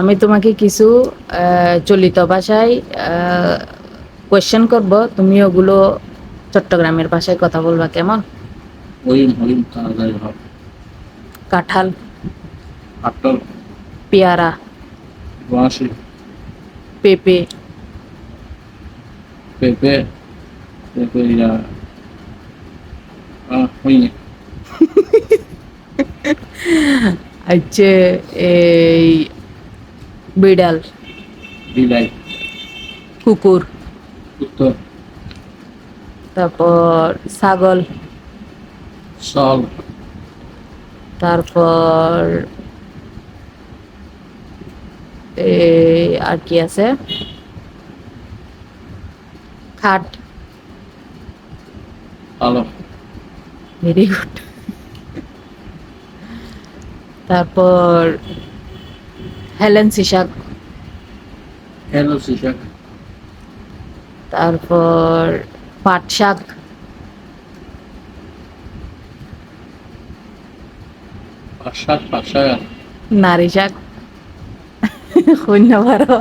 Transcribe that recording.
আমি তোমাকে কিছু চলিত ভাষায় কোয়েশ্চেন করব। তুমি ওগুলো চট্টগ্রামের ভাষায় কথা বলবা কেমন? কাঁঠাল। পেয়ারা। পেঁপে। পেঁপে। হচ্ছে এই বিড়াল বিলাই কুকুর উত্তর তারপর ছাগল সল তারপর এই আর কি আছে খাট আলো ভেরি গুড তারপর হেলেন্সি শাক হ্যালো শিশাক তারপর পাট শাক পাট শাক নারী শাক শূন্য বারো।